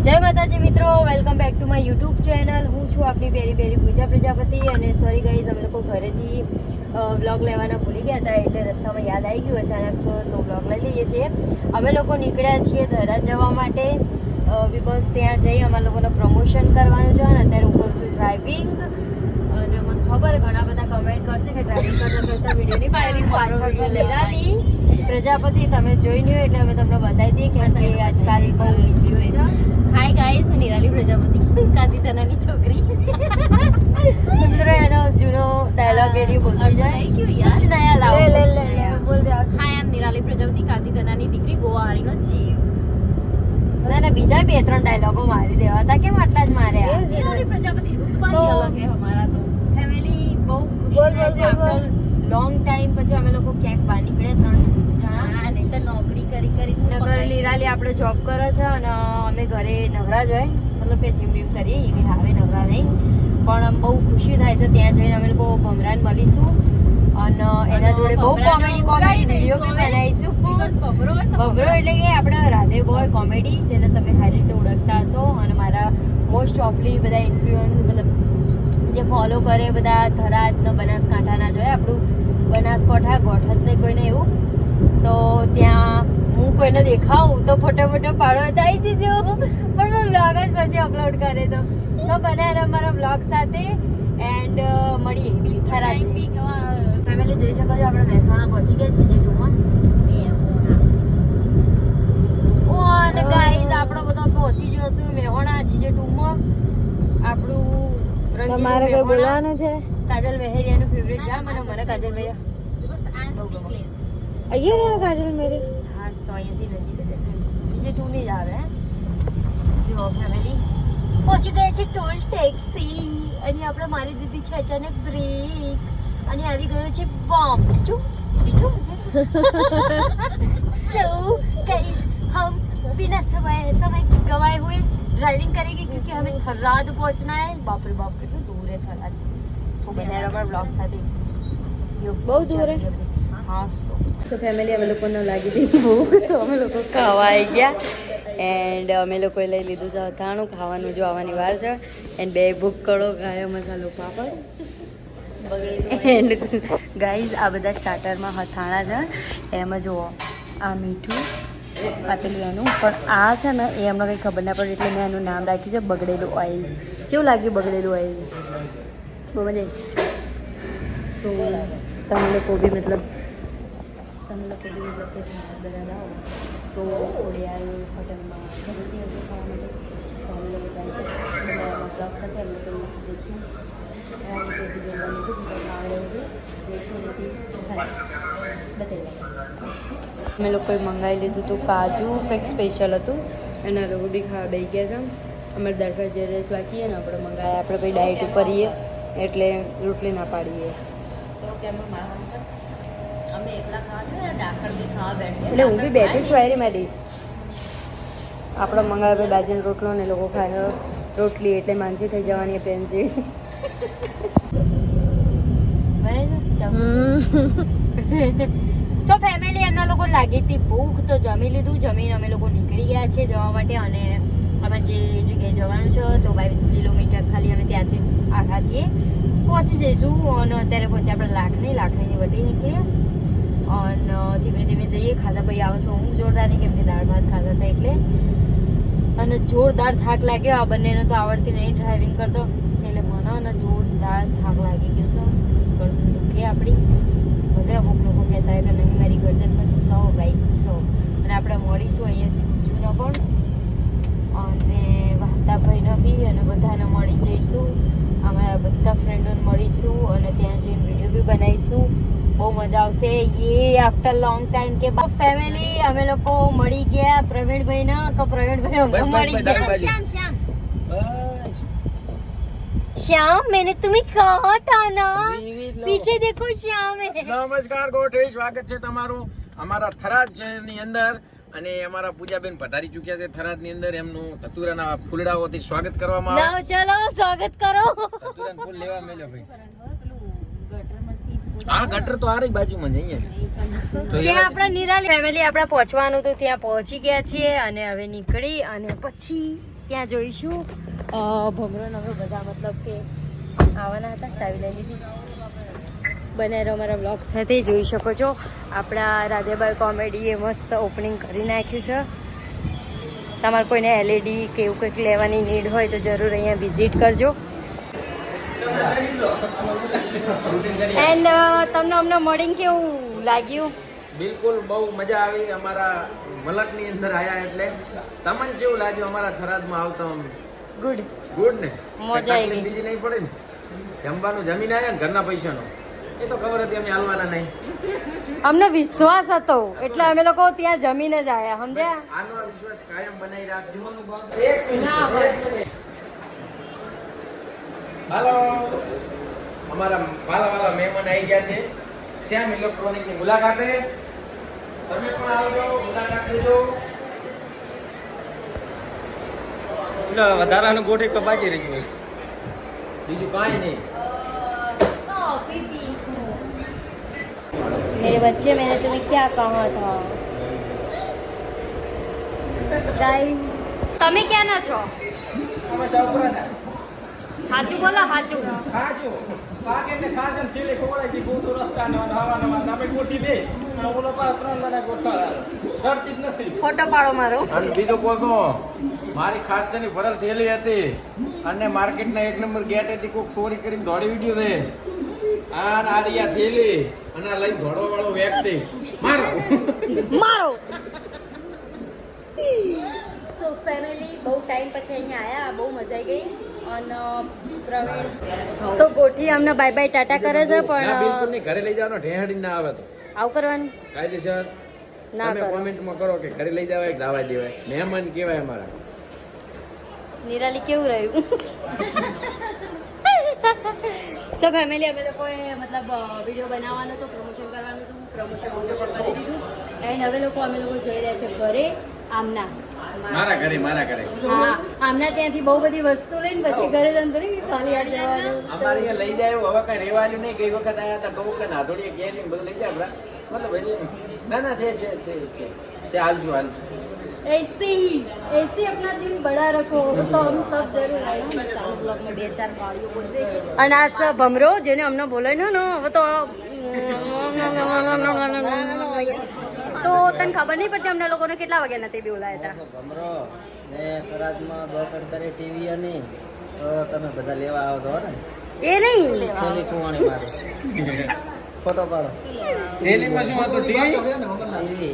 જય માતાજી મિત્રો welcome back to my YouTube channel હું છું આપની પેરી પેરી પૂજા પ્રજાપતિ અને સોરી ગાઈઝ અમે લોકો ઘરેથી વ્લોગ લેવાના ભૂલી ગયા હતા એટલે રસ્તામાં યાદ આવી ગયું અચાનક, તો વ્લોગ લઈ લઈએ છીએ. અમે લોકો નીકળ્યા છીએ ધરા જવા માટે બિકોઝ ત્યાં જઈ અમારા લોકોને પ્રમોશન કરવાનું છે અને અત્યારે હું કરું છું ડ્રાઇવિંગ અને મને ખબર ઘણા કરશે કે ડ્રાઇવિંગ કરતા કરતા વિડીયોની પાડી પાછળ જો પ્રજાપતિ તમે જોઈ નહીં હોય એટલે અમે તમને બતાવી દઈએ કેમ કે આજકાલ બહુ બિઝી હોય છે. હાય ગાઈસ હું નિરાલી પ્રજાપતિ. કાંતિતનાની છોકરી. મિત્રો એનો જૂનો ડાયલોગ એની બોલતી જાય. કુછ નયા લાવો લે, લે, લે, બોલ દે હાય આમ નિરાલી પ્રજાપતિ કાંતિતનાની દીકરી ગોવાહારીનો જીવ ના ના બીજા બે ત્રણ ડાયલોગો મારી દેવા હતા કેમ આટલા જ માર્યા? નિરાલી પ્રજાપતિ ઋતુમાની અલગ હે અમારા તો. ફેમિલી બહુ ખુશી છે. આફ્ટર લોંગ ટાઈમ પછી અમે લોકો ક્યાંક બહાર નીકળ્યા ત્રણ જણા. હા તો નોકરી કરી કરી નગર નિરાલી આપણે જોબ કરે છે અને અમે ઘરે નવરા જ હોય. મતલબ કે જીમ બીમ કરીએ કે હવે નવરા નહીં. પણ બહુ ખુશી થાય છે ત્યાં જઈને અમે લોકો ભમરાન મળીશું. અને એના જોડે બહુ કોમેડી કોમેડી વીડિયો બી બનાવીશું. એટલે કે આપણે રાધે બોય કોમેડી જેને તમે સારી રીતે ઓળખતા હશો. અને મારા મોસ્ટ ઓફલી બધા ઇન્ફ્લુઅન્સ મતલબ જે ફોલો કરે બધા થરાદ બનાસકાંઠાના જોઈએ આપણું બનાસકાંઠા ગોઠત નહીં કોઈને એવું? તો ત્યાં હું કોઈને દેખાવું તો ફોટો ફોટો પાડો. થાય છે જજો. પણ હું બ્લોગ જ પછી અપલોડ કરે તો. સો બને અમારા બ્લોગ સાથે એન્ડ મળીએ. બિલ થરાદ ફેમિલી જોઈ શકો છો આપણે મહેસાણા પહોંચી ગયા છીએ ટુમાં ઓ અને ગાઈઝ આપણો બધો પહોંચી ગયો છે મેહોણા જીજે ટુમાં. આપણું તમારે કોઈ બોલવાનું છે? કાજલ મહેરિયાનું ફેવરેટ ગામ અને મને કાજલ મેહરિયા અહીંયા રહ્યા કાજલ મેરી હા તો અહીંયાથી નજીક જ જે ટુ ની જ આવે જો ફેમિલી પહોંચી ગયા છે ટોલ ટેક્સી. અને આપણે મારી દીધી છે અચાનક બ્રેક. અને આવી ગયો છે બોમ્બ. જો બીજો? સો ગાઈસ હમ બિના સમય સમય ગવાય હોય ड्राइविंग करेंगे क्योंकि हमें थराद पहुंचना है बाप रे बाप कितना दूर है थराद सो बने रबर ब्लॉग સાથે બહુ દૂર હે? હા તો ફેમિલી અમે લોકોને લાગી હતી ભૂખ તો અમે લોકો ખાવા આવી ગયા એન્ડ અમે લોકોએ લઈ લીધું છે અથાણું ખાવાનું જો આવવાની વાર છે એન્ડ બે ભૂખ કડો ગાયો મસાલો પાપડ એન્ડ ગાઈઝ આ બધા સ્ટાર્ટરમાં હથાણા છે એમાં જુઓ આ મીઠું એનું. પણ આ છે ને, એ અમને કંઈ ખબર ના પડે એટલે મેં એનું નામ રાખ્યું છે, બગડેલું ઓઇલ કેવું લાગ્યું બગડેલું ઓઇલ બહુ મજા સો, તમે લોકો બી મતલબ તમે લોકો બી મતલબ કે બધા લાવો તો ઓડિયાલ હોટલમાં ઘરેથી હજુ ખાવા માટે સો અમે લોકો બ્લોગ સાથે અમે લોકો જઈશું. જોડવાનું ખૂબ આવડે એવું બતાવી અમે લોકોએ મંગાવી લીધું હતું કાજુ કંઈક સ્પેશિયલ હતું. એના લોકો બી ખાવા બેસી ગયા છે. અમારે દાળ ભાત જે રેસ બાકી અને આપણે મંગાવ્યા આપણે ભાઈ ડાયટ ઉપર રહીએ એટલે રોટલી ના પાડીએ. અમે એકલા ખાવા જોઈએ ડાકર બી ખાવા બેઠે એટલે હું બી બેઠી છું આરી મારી આપણે મંગાવ્યા ભાઈ બાજીનો રોટલો ને લોકો ખાયો. રોટલી એટલે માનસી થઈ જવાની પેન છે. સો ફેમિલી એમના લોકો લાગી હતી ભૂખ તો જમી લીધું, જમીને અમે લોકો નીકળી ગયા છે જવા માટે અને અમારે જે જગ્યાએ જવાનું છે તો બાવીસ કિલોમીટર ખાલી અમે ત્યાંથી આખા છીએ. પહોંચી જઈશું અને અત્યારે પહોંચી આપણે લાખની લાખણીની વટી નીકળીએ. અને ધીમે ધીમે જઈએ, ખાધા પછી આવશે હું જોરદાર નહીં કેમ કે દાળ ભાત ખાધા હતા એટલે. અને જોરદાર થાક લાગ્યો, આ બંનેનો તો આવડતી નહીં ડ્રાઇવિંગ કરતો. એટલે મને જોરદાર થાક લાગી ગયો છે ગળું દુખે આપણી ભલે અમુક લોકો કહેતા હોય કે નહીં મારી ગરદન પછી સો ગાઈ સો અને આપણે મળીશું અહીંયાથી જૂનો પણ. અને વાહતાભાઈનો બી અને બધાને મળી જઈશું. અમારા બધા ફ્રેન્ડોને મળીશું અને ત્યાં જઈને વીડિયો બી બનાવીશું. બહુ મજા આવશે. એ આફ્ટર લોંગ ટાઈમ કે ફેમિલી અમે લોકો મળી ગયા પ્રવીણભાઈને કે પ્રવીણભાઈ અમને મળી ગયા. શ્યામ મેને તમે કહો થા ના. પીછે દેખો શ્યામ. નમસ્કાર ગોઠે સ્વાગત છે તમારું. અમારા થરાદ અંદર અને અમારા પૂજાબેન પધારી ચૂક્યા છે થરાદની અંદર. એમનું ધતુરાના ફૂલડાઓથી સ્વાગત કરવામાં આવે. ચલો સ્વાગત કરો. ધતુરાન ફૂલ લેવા મેલ્યો ભાઈ. આ ગટર તો આરી બાજુમાં જઈએ ત્યાં આપણા નિરાલી ફેમિલી આપણા પહોંચવાનું તો ત્યાં પહોંચી ગયા છીએ અને હવે નીકળી અને પછી ત્યાં જોઈશું. ભમરો ને બધા મતલબ કે આવવાના હતા ચાવી લઈ લીધી. છે બને રહો અમારા બ્લોગ સાથે જોઈ શકો છો. આપણા રાધેબાઈ કોમેડીએ મસ્ત ઓપનિંગ કરી નાખ્યું છે. તમારે કોઈને એલઈડી કે એવું કંઈક લેવાની નીડ હોય તો જરૂર અહીંયા વિઝિટ કરજો. એન્ડ તમને અમને મળીને કેવું લાગ્યું? બિલકુલ બહુ મજા આવી. અમારા મલકની અંદર આયા એટલે તમને જેવું લાગ્યું અમારા થરાદમાં આવતા ગુડ ગુડ ને? મજા આવી બીજી નહીં પડે ને? જમવાનું જમીન આવ્યા ને ઘરના પૈસાનો. એ તો ખબર હતી અમે હાલવાના નહીં. અમને વિશ્વાસ હતો. એટલે અમે લોકો ત્યાં જમીને જ આવ્યા સમજ્યા? આનો વિશ્વાસ કાયમ બનાવી રાખજો. એક મિનિટ. હાલો. અમારા વાલા વાલા મહેમાન આવી ગયા છે. શ્યામ ઇલેક્ટ્રોનિકની મુલાકાતે. તમે પણ આવજો મુલાકાત લેજો. વધારાનું ગોઠી તો બાકી રહી ગયું. બીજું કાંઈ નહીં. मेरे बच्चे मैंने तुम्हें क्या कहा था गाइस તમે ક્યાંના છો અમે સાપરા ના સાચું બોલો સાચું ખાજો પાકે ને ખાજન થેલે ખવડાવી દી ગોતો રસ્તા ને હવાના અમે ગોઠી દે અને ઓલો પા ત્રણ દાડા ગોઠવા ડરતી જ નથી ફોટો પાડો મારો અને બીજું કહો તો મારી ખાર્ચની ભરેલ થેલી હતી અને માર્કેટના એક નંબર ગેટેથી કોઈક ચોરી કરીને દોડી વિડીયો છે આ ને આ રહ્યા થેલી અને લઈ લઈને વાળો વ્યક્તિ. મારો. મારો. સો ફેમિલી બહુ ટાઈમ પછી અહીંયા આયા બહુ મજા આવી ગઈ. અને પ્રવીણ તો ગોઠી અમને બાય બાય ટાટા કરે છે પણ બિલકુલ નહીં. ઘરે લઈ જવાનો ઢેહાડી ના આવે તો. આવું કરવાનું? કાયદેસર. ના તમે કરો કોમેન્ટમાં કરો કે ઘરે લઈ જવાય કે દાવા દેવાય. મહેમાન કેવાય અમારા. નિરાલી કેવું રહ્યું? સો ફેમિલી અમે લોકોએ મતલબ વીડિયો બનાવવાનો હતો પ્રમોશન કરવાનું હતું પ્રમોશન પ્રમોશન કરી દીધું. એન્ડ હવે લોકો અમે લોકો જઈ રહ્યા છે ઘરે આમના. મારા ઘરે મારા ઘરે. હા આમના ત્યાંથી બહુ બધી વસ્તુ લઈને પછી ઘરે જઈને તો ખાલી હાથ જવાનું. અમારે લઈ જાય હવે કઈ રેવાયું નહીં ગઈ વખત આયા હતા બહુ ને હાથોડીએ કેરી બધું લઈ જાય મતલબ ના ના છે છે છે છે છે હાલશું હાલશું. ऐसे ही ऐसे अपना दिल बड़ा रखो तो हम सब जरूर आएंगे चालू ब्लॉग में બે ચાર ગાડીઓ બોલ દેજે અને આ સ ભમરો જેને અમને બોલાવ્યો ને હવે તો તો તને ખબર નહીં પડતી અમને લોકોને કેટલા વાગ્યા નથી બોલાયા હતા ભમરો મેં થરાદમાં દોકડ કરી ટીવી અને તો તમે બધા લેવા આવતો ને એ નહીં પેલી કુવાણી મારી ફોટો પાડો. થેલીમાં શું હતું ટીવી?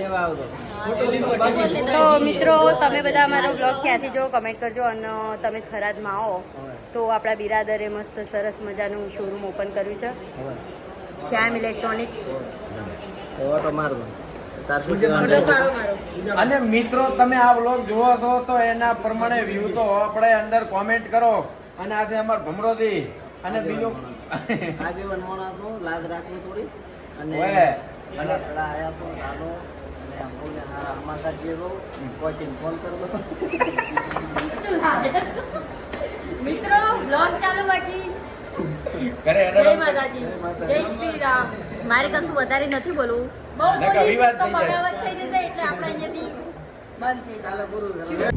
લેવા આવતો તો મિત્રો તમે બધા અમારો બ્લોગ ક્યાંથી જો કમેન્ટ કરજો અને તમે થરાદમાં આવો. તો આપણા બિરાદરે મસ્ત સરસ મજાનું શોરૂમ ઓપન કર્યું છે. Shyam electronics auto? અને મિત્રો તમે આ વ્લોગ જોવો છો તો એના પ્રમાણે વ્યૂ તો આપણે અંદર કોમેન્ટ કરો. અને આજે અમાર ભમરોદી. અને બીજું આગેવાન તો લાજ રાખવી થોડી. અને ઓય, અને અને- પેલા આયા તો ચાલો. અને હા હારા સમાચાર જેવો કોચિંગ ફોન કરવો. મિત્રો બ્લોગ ચાલુ બાકી. ઘરે જય માતાજી. જય શ્રી રામ મારે કશું વધારે નથી બોલવું. બહુ બોલીશ તો બગાવત થઈ જશે એટલે આપણે અહીંયાથી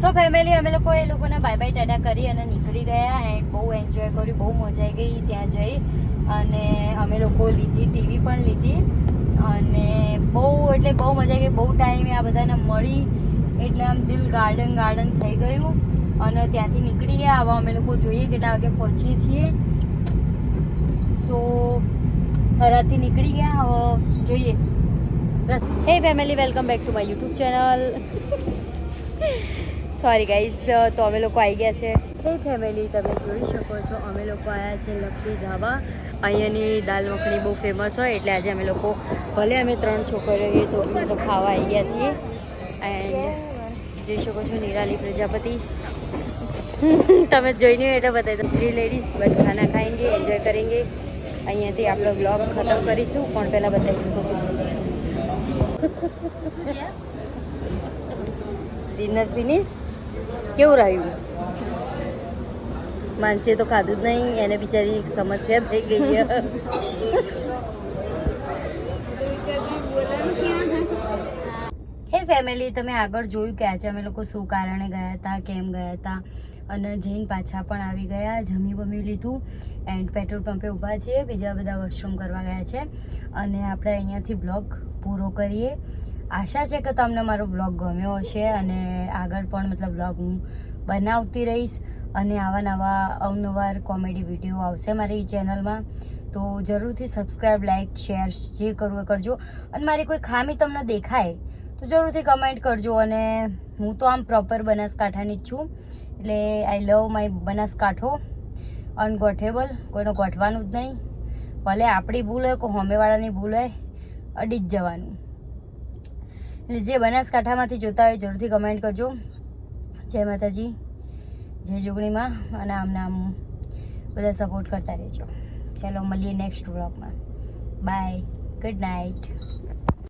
સો ફેમિલી અમે લોકો એ લોકોને બાય બાય ટાટા કરી અને નીકળી ગયા એન્ડ બહુ એન્જોય કર્યું, બહુ મજા આવી ગઈ ત્યાં જઈ. અને અમે લોકો લીધી ટીવી પણ લીધી. અને બહુ, એટલે બહુ મજા આવી બહુ ટાઈમે આ બધાને મળી. એટલે આમ દિલ ગાર્ડન ગાર્ડન થઈ ગયું. અને ત્યાંથી નીકળી ગયા. હવે અમે લોકો જોઈએ કેટલા વાગે પહોંચીએ છીએ. સો થરાદથી નીકળી ગયા. હવે જોઈએ. Hey family welcome back to my YouTube channel sorry guys તો અમે લોકો આવી ગયા છે. હે ફેમિલી તમે જોઈ શકો છો, અમે લોકો આવ્યા છે લપટી ધાબા. અહીંયાની દાલ મખણી બહુ ફેમસ હોય, એટલે આજે અમે લોકો, ભલે અમે ત્રણ છોકરીઓ તો અમે તો ખાવા આવી ગયા છીએ. એન્ડ જોઈ શકો છો નિરાલી પ્રજાપતિ. તમે જોઈને એટલે બતાવી ફ્રી લેડીઝ બટ ખાના ખાઈંગે એન્જોય કરેંગે. અહીંયાથી આપણો બ્લોગ ખતમ કરીશું, પણ પહેલાં બતાવી શકો છો ડિનર ફિનિશ કેવું રહ્યું? માનસીએ તો ખાધું જ નહીં, એને બિચારી એક સમસ્યા થઈ ગઈ હે ફેમિલી તમે આગળ જોયું કે આજે અમે લોકો શું કારણે ગયા હતા, કેમ ગયા હતા? અને જૈન પાછા પણ આવી ગયા, જમી બમી લીધું એન્ડ પેટ્રોલ પંપે ઊભા છીએ, બીજા બધા વોશરૂમ કરવા ગયા છે. અને આપણે અહીંયાથી બ્લોક પૂરો કરીએ. આશા છે કે તમને મારો બ્લોગ ગમ્યો હશે અને આગળ પણ મતલબ બ્લોગ હું બનાવતી રહીશ અને આવા નવા અવનવાર કોમેડી વીડિયો આવશે મારી ચેનલમાં તો જરૂરથી સબસ્ક્રાઈબ લાઇક શેર જે કરવું એ કરજો. અને મારી કોઈ ખામી તમને દેખાય, તો જરૂરથી કમેન્ટ કરજો અને હું તો આમ પ્રોપર બનાસકાંઠાની જ છું. એટલે આઈ લવ માય બનાસકાંઠો અનગોઠેબલ કોઈનો ગોઠવાનું જ નહીં. ભલે આપણી ભૂલ હોય, કોઈ હોમેવાળાની ભૂલ હોય અડી જ જવાનું. એટલે જે બનાસકાંઠામાંથી જોતા હોય જરૂરથી કમેન્ટ કરજો. જય માતાજી, જય જોગણીમાં અને આમના આમ બધા સપોર્ટ કરતા રહેજો. ચાલો, મળીએ નેક્સ્ટ વ્લોગમાં બાય ગુડ નાઇટ